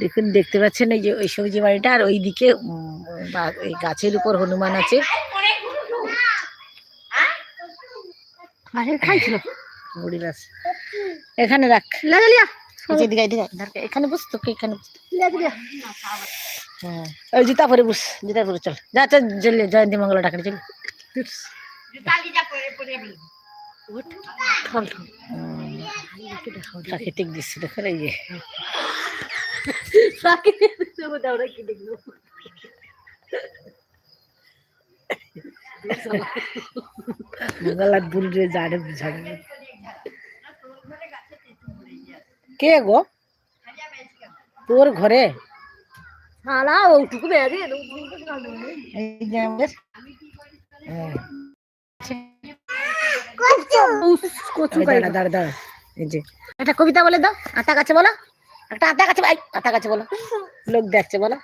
দেখুন দেখতে পাচ্ছেন এই যে ওই সবজি বাড়িটা আর ওইদিকে এই গাছের উপর হনুমান আছে। খাইছিল এখানে রাখ। এখানে বস তোকে এখানে হ্যাঁ। ওই জুতা পরে বস জুতা পরে চল। যা চল জয়ন্তী মঙ্গলা ডাকে চল। প্রাকৃতিক দৃশ্য দেখো এই যে। কি রে বুঝাবে গো? তোর ঘরে? শালা ওটুকু বেড়ে এই যে আমাদের। হ্যাঁ। কচু এই দাঁড়া দাঁড়া দাঁড়া। এই যে। একটা কবিতা বলে দাও আতা গাছে বলো। একটা আতা গাছে ভাই আতা গাছে বলো। লোক দেখছে, বলো।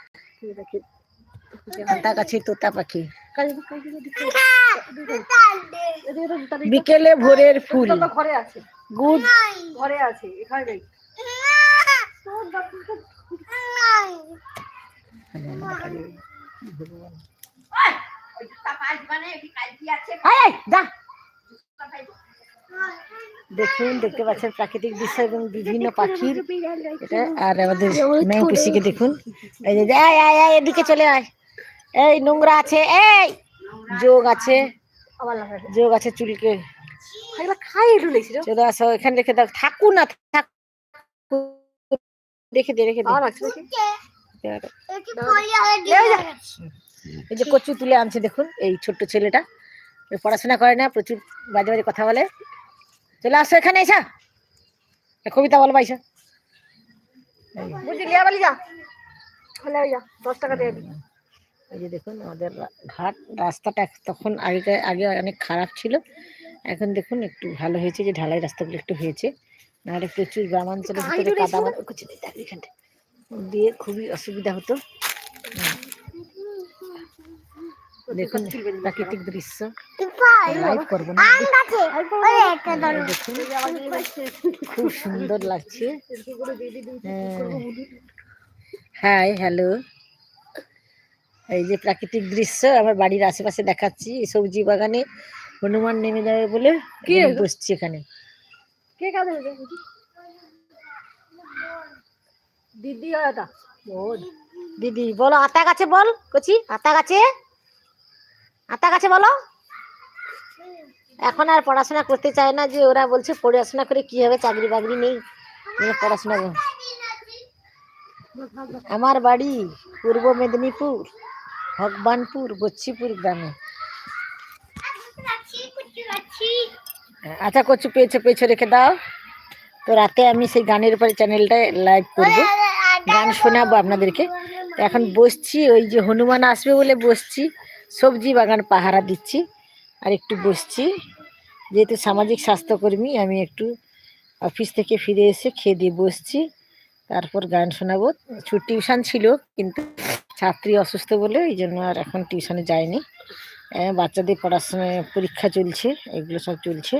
আতা গাছে তোতা পাখি। বিকেলে ভোরের ফুল। ঘরে আছে গুড। ঘরে আছে এখানে যা। দেখুন দেখতে পাচ্ছেন প্রাকৃতিক দৃশ্য এবং বিভিন্ন পাখির এটা আর আমাদের মেয়ে দেখুন। এই যে আয় আয় আয় এদিকে চলে আয়। এই নোংরা আছে এই যোগ আছে। যোগ আছে চুলকে। চলে আসো এখানে রেখে দাও। থাকু না থাকু। রেখে দে রেখে দে? এই যে কচু তুলে আনছে দেখুন এই ছোট্ট ছেলেটা। পড়াশোনা করে না প্রচুর বাজে বাজে কথা বলে। চলে আসো এখানে এসা। কবিতা বল বাইসা বুঝলি বালি যা। দশ টাকা দিয়ে। এই যে দেখুন আমাদের ঘাট রাস্তাটা তখন আগে আগে অনেক খারাপ ছিল। এখন দেখুন একটু ভালো হয়েছে যে ঢালাই রাস্তাগুলো একটু হয়েছে। নাহলে প্রচুর গ্রামাঞ্চলের ভিতরে কাদা দিয়ে দিয়ে খুবই অসুবিধা হতো। দেখুন প্রাকৃতিক দৃশ্য। লাইভ করব না। দেখুন খুব সুন্দর লাগছে। হাই হ্যালো এই যে প্রাকৃতিক দৃশ্য আমার বাড়ির আশেপাশে দেখাচ্ছি। এই সবজি বাগানে হনুমান নেমে যাবে বলে কি বসছি এখানে। কে কাঁদে দিদি দিদি বলো আতা গাছে বল কচি আতা গাছে। আতা কাছে বলো। এখন আর পড়াশোনা করতে চায় না যে ওরা বলছে পড়াশোনা করে কি হবে, চাকরি বাকরি নেই। পড়াশোনা। আমার বাড়ি পূর্ব মেদিনীপুর, ভগবানপুর বচ্চিপুর গ্রামে। আচ্ছা কচু পেয়েছ পেয়েছ, রেখে দাও। তো রাতে আমি সেই গানের উপরে চ্যানেলটায় লাইভ করব। গান শোনাবো আপনাদেরকে। এখন বসছি, ওই যে হনুমান আসবে বলে বসছি। সবজি বাগান পাহারা দিচ্ছি আর একটু বসছি। যেহেতু সামাজিক স্বাস্থ্যকর্মী আমি একটু অফিস থেকে ফিরে এসে খেয়ে দিয়ে বসছি। তারপর গান শোনাবো। টিউশন ছিল কিন্তু ছাত্রী অসুস্থ বলে এই জন্য আর এখন টিউশনে যায়নি আহ, বাচ্চাদের পড়াশোনা পরীক্ষা চলছে এগুলো সব চলছে।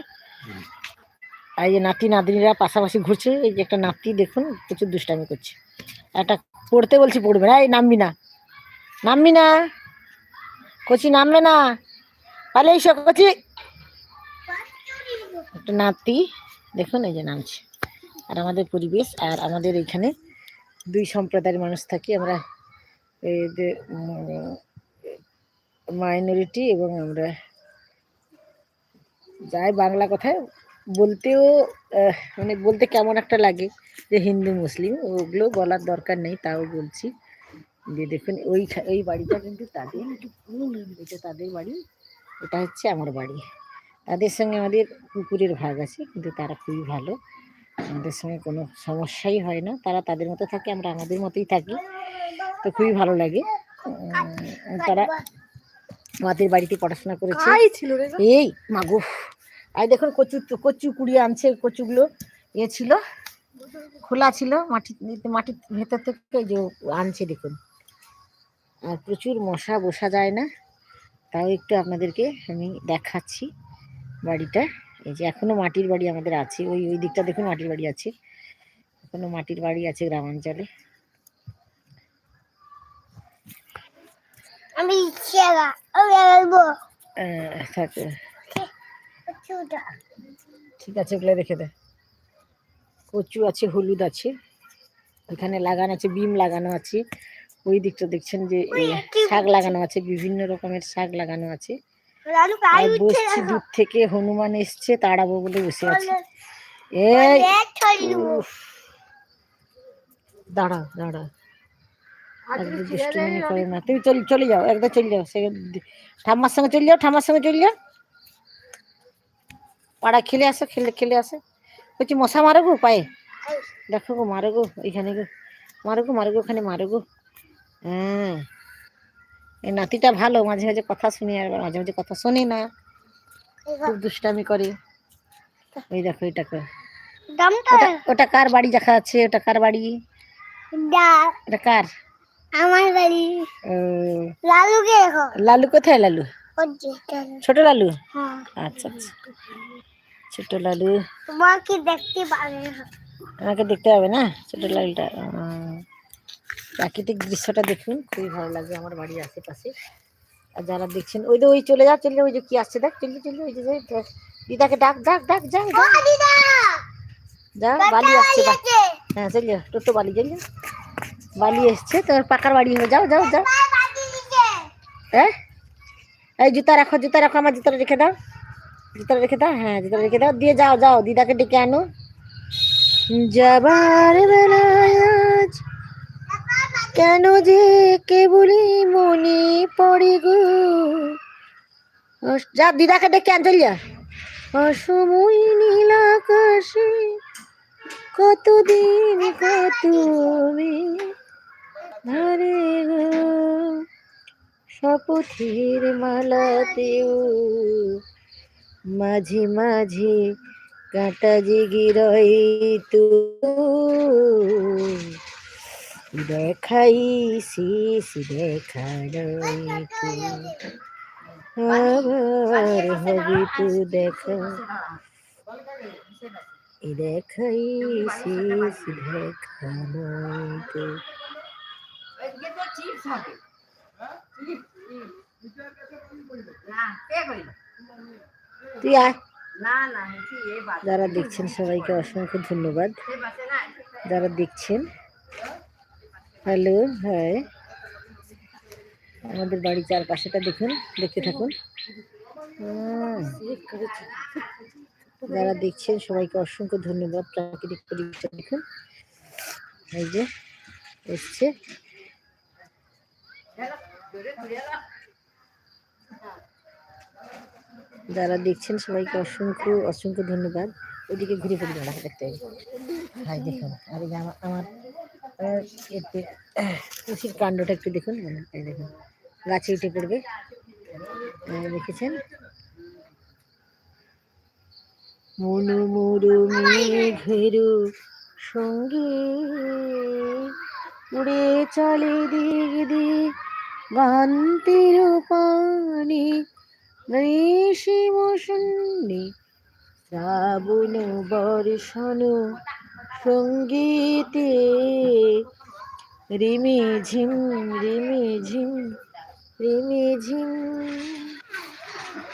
আর এই যে নাতি নাতনিরা পাশাপাশি ঘুরছে এই যে একটা নাতি দেখুন প্রচুর দুষ্টামি করছে। একটা পড়তে বলছি পড়বে না এই নামবি না নামবি না। কচি নামবে না? পালে এসো কচি। একটা নাতি, দেখুন এই যে নামছে। আর আমাদের পরিবেশ, আর আমাদের এখানে দুই সম্প্রদায়ের মানুষ থাকি। আমরা মাইনরিটি এবং আমরা যাই বাংলা কথায়, বলতেও মানে বলতে কেমন একটা লাগে যে হিন্দু, মুসলিম, ওগুলো বলার দরকার নেই, তাও বলছি। যে দেখুন ওই ওই বাড়িটা কিন্তু তাদের এটা তাদের বাড়ি এটা হচ্ছে আমার বাড়ি। তাদের সঙ্গে আমাদের কুকুরের ভাগ আছে কিন্তু তারা খুবই ভালো। আমাদের সঙ্গে কোনো সমস্যাই হয় না তারা তাদের মতো থাকে আমরা আমাদের মতোই থাকি। তো খুবই ভালো লাগে। তারা আমাদের বাড়িতে পড়াশোনা করেছে। এই মাগু আর দেখুন কচু কচু কুড়িয়ে আনছে কচুগুলো এ ছিল খোলা ছিল মাটি মাটির ভেতর থেকে যে আনছে দেখুন। আর প্রচুর মশা বসা যায় না। তাও একটু আপনাদেরকে আমি দেখাচ্ছি বাড়িটা। এই যে এখনও মাটির বাড়ি আমাদের আছে ওই ওই দিকটা দেখুন মাটির বাড়ি আছে। এখনও মাটির বাড়ি আছে গ্রামাঞ্চলে। আমি ঠিক আছে ওগুলো রেখে দে। কচু আছে হলুদ আছে। এখানে লাগানো আছে বিম লাগানো আছে। ওই দিকটা দেখছেন যে শাক লাগানো আছে বিভিন্ন রকমের শাক লাগানো আছে। আর বসছি দূর থেকে হনুমান এসছে তাড়াবো বলে বসে আছে। এই। দাঁড়া দাঁড়া। একদম দুষ্টুমি করে না। তুমি চল চলে যাও একদম চলে যাও। সে ঠাম্মার সঙ্গে চলে যাও ঠাম্মার সঙ্গে চলে যাও। পাড়া খেলে আসো খেলে খেলে আসো। বলছি মশা মারো গো পায়ে। দেখো গো মারো গো এখানে গো। মারো গো মারো গো ওখানে মারো গো। হ্যাঁ এই নাতিটা ভালো মাঝে মাঝে কথা শুনি আর মাঝে মাঝে কথা শোনে না। খুব দুষ্টামি করে। ওই দেখো এটা কর। ওটা কার বাড়ি দেখা যাচ্ছে? ওটা কার বাড়ি? এটা কার? আমার বাড়ি। ও, লালুকে দেখো। লালু কোথায় লালু? ছোট লালু? হ্যাঁ। আচ্ছা আচ্ছা। ছোট লালু। তোমাকে দেখতে পাবে আমাকে দেখতে হবে না? ছোট লালুটা। প্রাকৃতিক দৃশ্যটা দেখুন খুবই ভালো লাগবে আমার বাড়ির আশেপাশে। আর যারা দেখছেন ওই তো ওই চলে যা চলে ওই যে কি আসছে দেখ চলে চলে ওই যে যে, দিদাকে ডাক ডাক ডাক যা দিদা! যা বালি আসছে হ্যাঁ চলে যা টোটো বালি চলে বালি এসছে তোর পাকার বাড়ি হবে যাও যাও যাও। হ্যাঁ? এই জুতা রাখো জুতা রাখো আমার জুতাটা রেখে দাও। জুতাটা রেখে দাও হ্যাঁ জুতাটা রেখে দাও। দিয়ে যাও যাও দিদাকে ডেকে আনো। যাবার বেলায় আজ কেন যে কেবলই মনে পড়ে গো? যা, দিদাকে ডেকে যা। অসময় নীল আকাশে কতদিন কত ধারে গো, শপথের মালাতেও মাঝে মাঝে কাঁটা জেগে রয়ে তো। দেখাই শেষ দেখা রয়ে তো আবার হবে তো দেখা এ দেখাই শেষ দেখা তুই আয়। যারা দেখছেন সবাইকে অসংখ্য ধন্যবাদ। যারা দেখছেন হ্যালো হ্যাঁ আমাদের বাড়ির চারপাশেটা দেখুন, দেখতে থাকুন। যারা দেখছেন, সবাইকে অসংখ্য ধন্যবাদ। প্রাকৃতিক পরিবেশটা দেখুন। এই যে, এসছে। যারা দেখছেন, সবাইকে অসংখ্য অসংখ্য ধন্যবাদ। ওইদিকে ঘুরে দাঁড়া দেখতে হাই, দেখুন। আর আমার এতে, তুলসীর কাণ্ডটা একটু দেখুন দেখুন, গাছে উঠে পড়বে। দেখেছেন? মনু মরু মেঘের সঙ্গে উড়ে চলে দিক দিক গান্তির পানি গ্রীষ্ম শূন্যে শ্রাবণ বর্ষণ সঙ্গীতে রিমি ঝিম রিমি ঝিম রিমি ঝিম।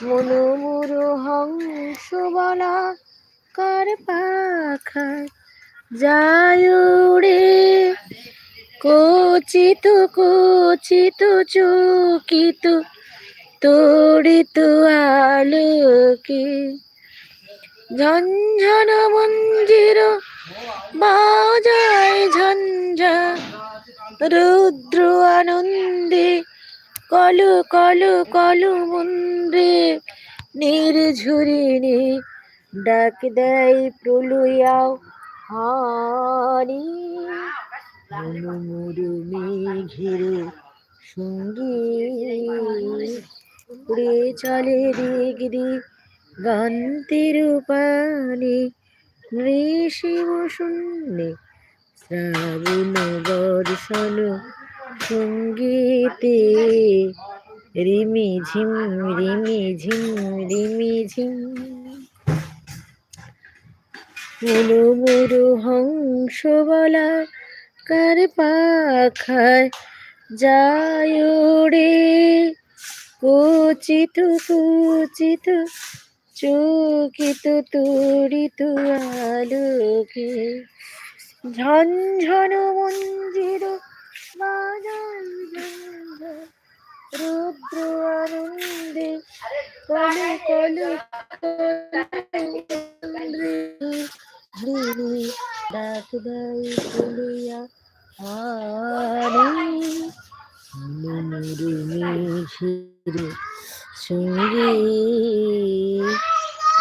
মনোমুরু হংস বলা কার পাখায় যায় উড়ে। কচিত কচিত চকিত, তড়িত আলোকে ঝঞ্ঝন মঞ্জির বাজায় ঝঞ্ঝা, রুদ্র আনন্দে, কলু কলু কলু মন্দ্রে নির্ঝুরিণী ডাক দেয় প্রলয়াও হারি মনুমুরু মেঘের সঙ্গী উড়ে চলে দিক গান্তির পানি নৃসিম শূন্যে শ্রাবণ বর্ষণ সঙ্গীতে রিমি ঝিম রিমি ঝিম রিমি ঝিম। মুরু মুরু হংস বলা কার পাখায় যায় উড়ে কুচিত কুচিত চকিত তড়িত আলোকে ঝনঝন মঞ্জির ঝনঝন, রুদ্র আনন্দে কলে কলে ধ্রুবি ডাক দেয় তুলিয়া হারি মেঘিরে সঙ্গে।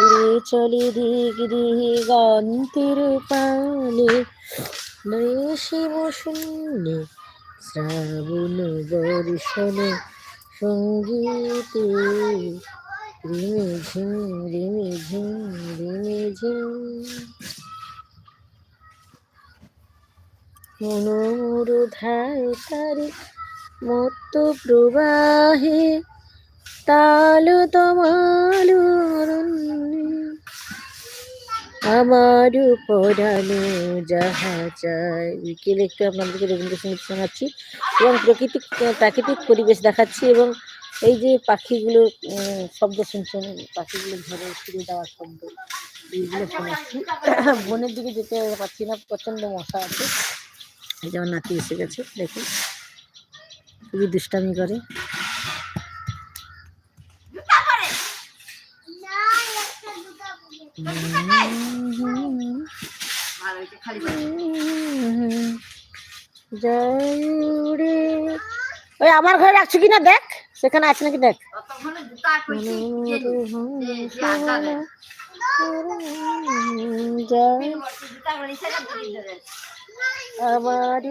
উড়ে চলে দিক দিগন্তের পালে নৈশিব শূন্যে শ্রাবণ বর্ষণে সঙ্গীতে। রিমে ঝিম রিমে ঝিম রিমে ঝিম। মনোমরু ধায় তারে মত্ত প্রবাহে তালু তমালু আমার পড়ানো যাহা চাই। বিকেলে একটু আপনাদেরকে রবীন্দ্রসঙ্গীত শোনাচ্ছি এবং প্রকৃতিক প্রাকৃতিক পরিবেশ দেখাচ্ছি এবং এই যে পাখিগুলো শব্দ শুনছেন পাখিগুলো ঝরে ফিরে দেওয়ার শব্দ, এইগুলো শোনাচ্ছি। বনের দিকে যেতে পারছি না, প্রচণ্ড মশা আছে। এই যেমন নাতি এসে গেছে, দেখুন। খুবই দুষ্টামি করে। ওই আমার ঘরে রাখছো কিনা দেখ সেখানে আছে নাকি দেখ। আমার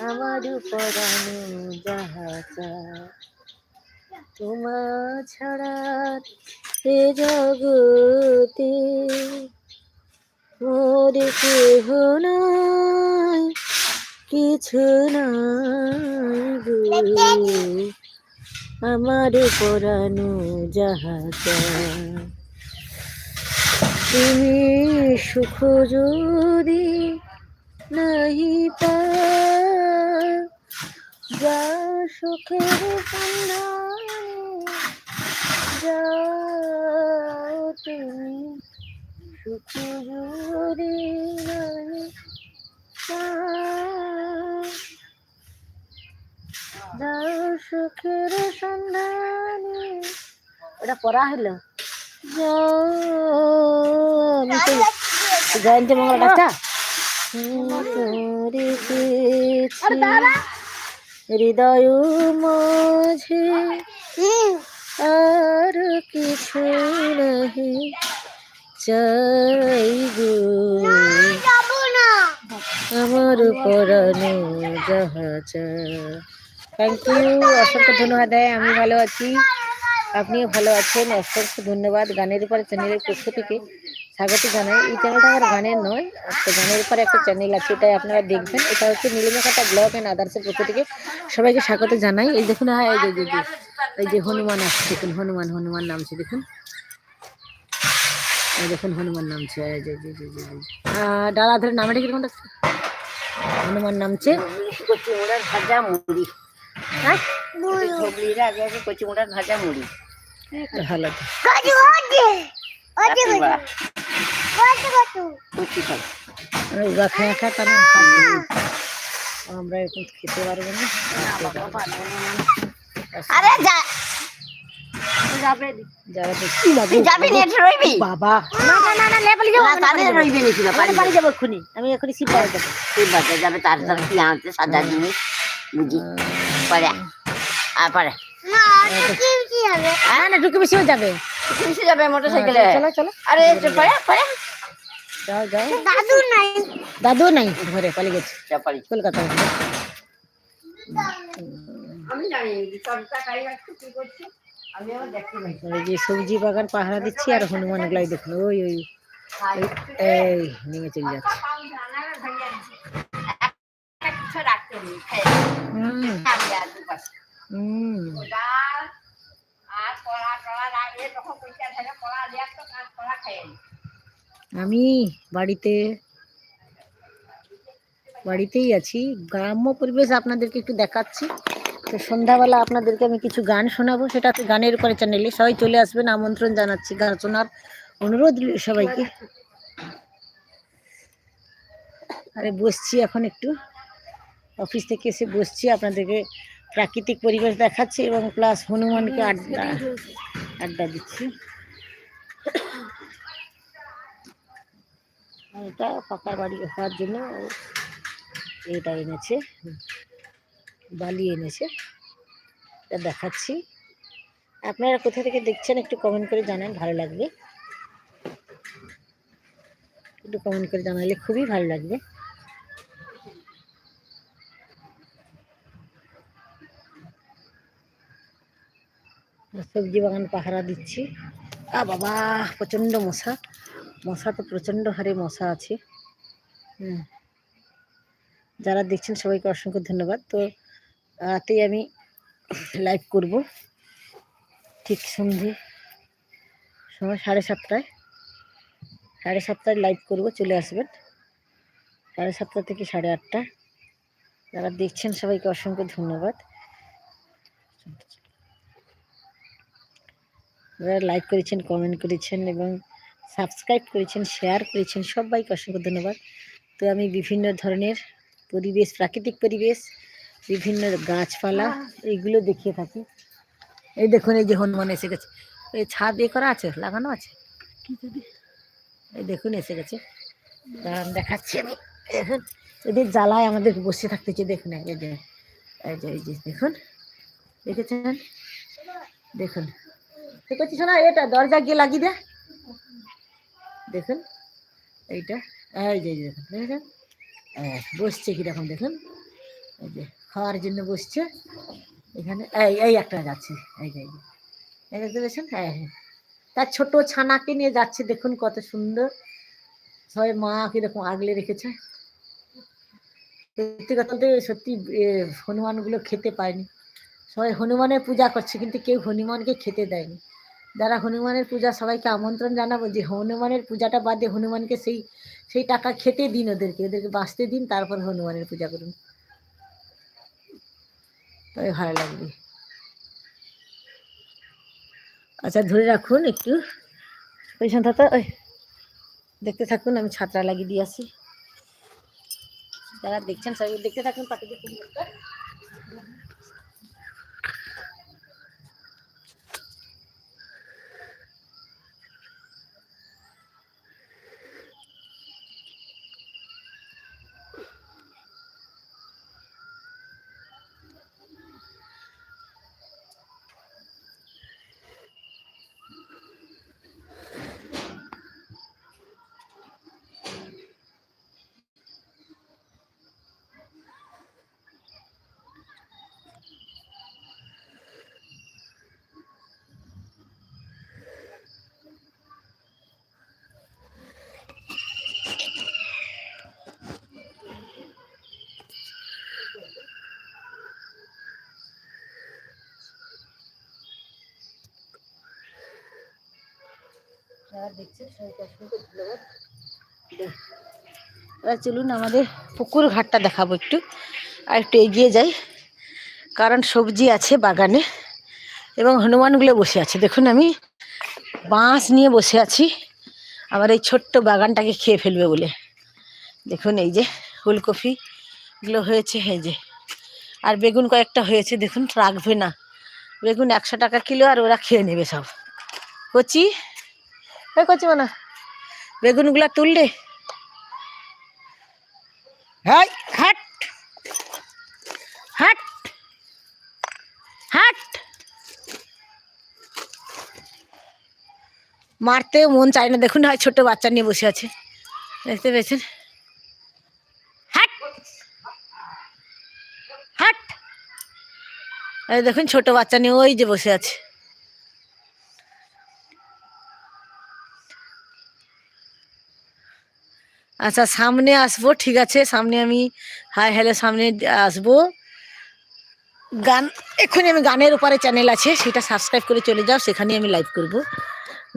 আমার পরানো চায় তোমার ছাড়া এ জগতে মোর কেহ নাই, কিছু নাই আমার পরানো চায় তুমি সুখ যদি নাহি পা যা সুখের যাও তুমি সুখ যদি নাহি যাও সুখের সন্ধানে ওটা পড়া হলো। জয়ন্তী মঙ্গল ডাক্তার। হৃদয় মাঝে আর কিছু নাহি চাই গো। আমার পরানো যাহা থ্যাংক ইউ অসংখ্য ধন্যবাদ আমি ভালো আছি। আপনিও ভালো আছেন। অসংখ্য ধন্যবাদ গানের উপরে চ্যানেলের পক্ষ থেকে স্বাগত জানাই। এই চ্যানেলটা আমার গানের নয় একটা গানের উপরে একটা চ্যানেল আছে এটাই আপনারা দেখবেন। এটা হচ্ছে নীলিমাখাটা ব্লগ অ্যান্ড আদার্সের পক্ষ থেকে সবাইকে স্বাগত জানাই। এই দেখুন হ্যাঁ এই যে এই যে- এই যে- হনুমান আসছে দেখুন হনুমান হনুমান নামছে দেখুন। এই দেখুন হনুমান নামছে ডালা ধরে নামে কীরকম ডাকছে? হনুমান নামছে। কচি মুড়ার ভাজা মুড়ি। হ্যাঁ? হুগলির আগে আগে কচি মুড়ার ভাজা মুড়ি। ভালো খায়া খা তারা আমরা এখন খেতে পারব না। আরে যা। যাবে যারা তো। কি বাবু? তুই যাবি নেট রইবি? বাবা। না না না না নেপালি না তাহলে না আমি বাড়ি যাব। তার তার কি আনতে সাদা জিনিস বুঝি। পরে আর পরে। কি কি না ঢুকে বেশিও যাবে। কিসে যাবে মোটর সাইকেলে চলো চলো আরে যাও যাও। দাদু নাই। দাদু নাই ঘরে পালিয়ে গেছে। যা পারি কলকাতায় আমি জানি কি করছি? যে সবজি বাগান পাহারা দিচ্ছি আর হনুমান গুলাই দেখুন। ওই ওই এই নেমে চলে যাচ্ছে। হুম। হুম। আমি বাড়িতে, বাড়িতেই আছি। গ্রাম্য পরিবেশ আপনাদেরকে একটু দেখাচ্ছি। তো সন্ধ্যাবেলা আপনাদেরকে আমি কিছু গান শোনাবো, সেটা গানের উপরে চ্যানেলে সবাই চলে আসবেন, আমন্ত্রণ জানাচ্ছি, গান শোনার অনুরোধ সবাইকে। আরে বসছি এখন একটু। অফিস থেকে এসে বসছি, আপনাদেরকে প্রাকৃতিক পরিবেশ দেখাচ্ছি এবং প্লাস হনুমানকে আড্ডা আড্ডা দিচ্ছি। এটা পাকার বাড়ি হওয়ার জন্য এটা এনেছে বালি এনেছে। এটা দেখাচ্ছি। আপনারা কোথা থেকে দেখছেন একটু কমেন্ট করে জানান ভালো লাগবে। একটু কমেন্ট করে জানালে খুবই ভালো লাগবে। সবজি বাগান পাহারা দিচ্ছি। আ বাবা, প্রচণ্ড মশা। মশা তো প্রচণ্ড হারে মশা আছে। হুম। যারা দেখছেন সবাইকে অসংখ্য ধন্যবাদ। তো রাতেই আমি লাইভ করব। ঠিক সন্ধে সময় সাড়ে সাতটায়। সাড়ে সাতটায় লাইভ করব, চলে আসবেন। সাড়ে সাতটা থেকে সাড়ে আটটা। যারা দেখছেন সবাইকে অসংখ্য ধন্যবাদ। যারা লাইক করেছেন কমেন্ট করেছেন এবং সাবস্ক্রাইব করেছেন শেয়ার করেছেন সবাইকে অসংখ্য ধন্যবাদ। তো আমি বিভিন্ন ধরনের পরিবেশ প্রাকৃতিক পরিবেশ বিভিন্ন গাছপালা এইগুলো দেখিয়ে থাকি। এই দেখুন এই যে হনুমান এসে গেছে। এই ছাদ এ করা আছে? লাগানো আছে? এই দেখুন এসে গেছে। দাঁড়ান দেখাচ্ছি আমি। এখন এদের জ্বালায় আমাদের বসে থাকতে থাকতেছে দেখুন এই যে এই যে দেখুন। দেখেছেন? দেখুন। ঠিক আছে শোনা এটা দরজা গিয়ে লাগিয়ে দে। দেখুন, এইটা, এই যে দেখুন, দেখেছেন? বসছে কীরকম, দেখুন। এই যে, খাওয়ার জন্য বসছে। এখানে, এই এই একটা যাচ্ছে, এই যে, এই হ্যাঁ হ্যাঁ তার ছোট ছানাকে নিয়ে যাচ্ছে, দেখুন কত সুন্দর। সবাই মা কীরকম আগলে রেখেছে। সত্যি কথা বলতে, সত্যি হনুমানগুলো খেতে পায়নি। সবাই হনুমানের পূজা করছে, কিন্তু কেউ হনুমানকে খেতে দেয়নি। যারা হনুমানের পূজা সবাইকে আমন্ত্রণ জানাব যে হনুমানের পূজাটা বাদে হনুমানকে সেই সেই টাকা খেতে দিন ওদেরকে ওদেরকে বাঁচতে দিন, তারপর হনুমানের পূজা করুন। তবে ভালো লাগবে। আচ্ছা ধরে রাখুন একটু। পেছন থাকা, ওই দেখতে থাকুন, আমি ছাত্রা লাগিয়ে দিয়ে আসি। যারা দেখছেন সবাই দেখতে থাকুন প্রাকৃতিক এবার চলুন আমাদের পুকুর ঘাটটা দেখাবো একটু, আর একটু এগিয়ে যাই, কারণ সবজি আছে বাগানে, এবং হনুমানগুলো বসে আছে। দেখুন আমি, বাঁশ নিয়ে বসে আছি, আমার এই ছোট্ট বাগানটাকে খেয়ে ফেলবে বলে। দেখুন এই যে ফুলকপিগুলো হয়েছে, এই যে। আর বেগুন কয়েকটা হয়েছে, দেখুন রাখবে না। বেগুন একশো টাকা কিলো আর ওরা খেয়ে নেবে সব। কচি? ওই কচি মানা বেগুনগুলা তুললে হাট। হাট। হাট। মারতেও মন চায় না। দেখুন হয় ছোট বাচ্চা নিয়ে বসে আছে। দেখতে পেয়েছেন? হাট। হাট। দেখুন ছোট বাচ্চা নিয়ে ওই যে বসে আছে। আচ্ছা সামনে আসব, ঠিক আছে, সামনে আমি, হাই হ্যালো, সামনে আসব। গান, এক্ষুনি আমি গানের ওপারে চ্যানেল আছে, সেটা সাবস্ক্রাইব করে চলে যাও সেখানে আমি লাইভ করব,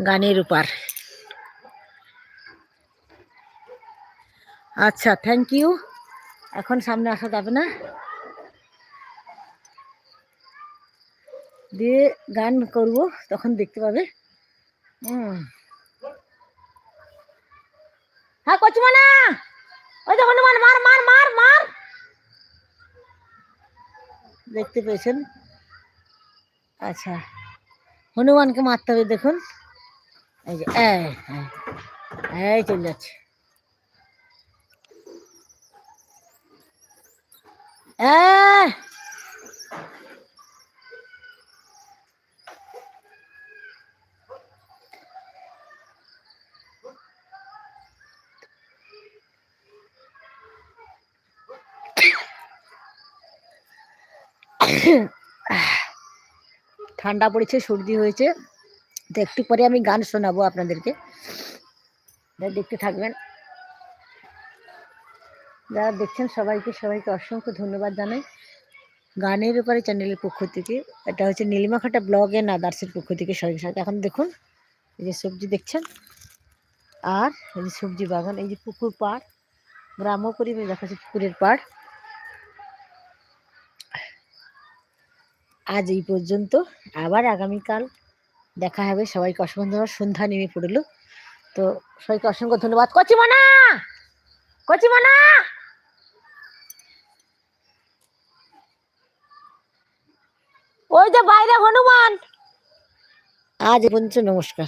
গানের ওপার। আচ্ছা থ্যাংক ইউ এখন সামনে আসা যাবে না? দিয়ে গান করব, তখন দেখতে পাবে। হুম। হ্যাঁ কচুমানা ওই তো হনুমান মার মার মার মার। দেখতে পেয়েছেন? আচ্ছা হনুমানকে মারতে হবে দেখুন। এই যে এই, চলে যাচ্ছে। এই, ঠান্ডা পড়েছে, সর্দি হয়েছে। তো একটু পরে আমি গান শোনাবো আপনাদেরকে। দেখতে থাকবেন। যারা দেখছেন সবাইকে সবাইকে অসংখ্য ধন্যবাদ জানাই। গানের উপরে চ্যানেলের পক্ষ থেকে। এটা হচ্ছে নীলিমাখাটা ব্লগ এন্ড আদার্সের পক্ষ থেকে সবাইকে সাথে এখন দেখুন, এই যে সবজি দেখছেন? আর এই যে সবজি বাগান, এই যে পুকুর পাড়, গ্রাম্য পরিবেশ দেখা যাচ্ছে পুকুরের পাড়। আজ এই পর্যন্ত। আবার আগামীকাল দেখা হবে। সবাইকে অসংখ্য ধন্যবাদ। সন্ধ্যা নেমে পড়ল। তো সবাইকে অসংখ্য ধন্যবাদ। কচিমানা! কচিমানা! ওই যে বাইরে হনুমান! আজ পর্যন্ত নমস্কার।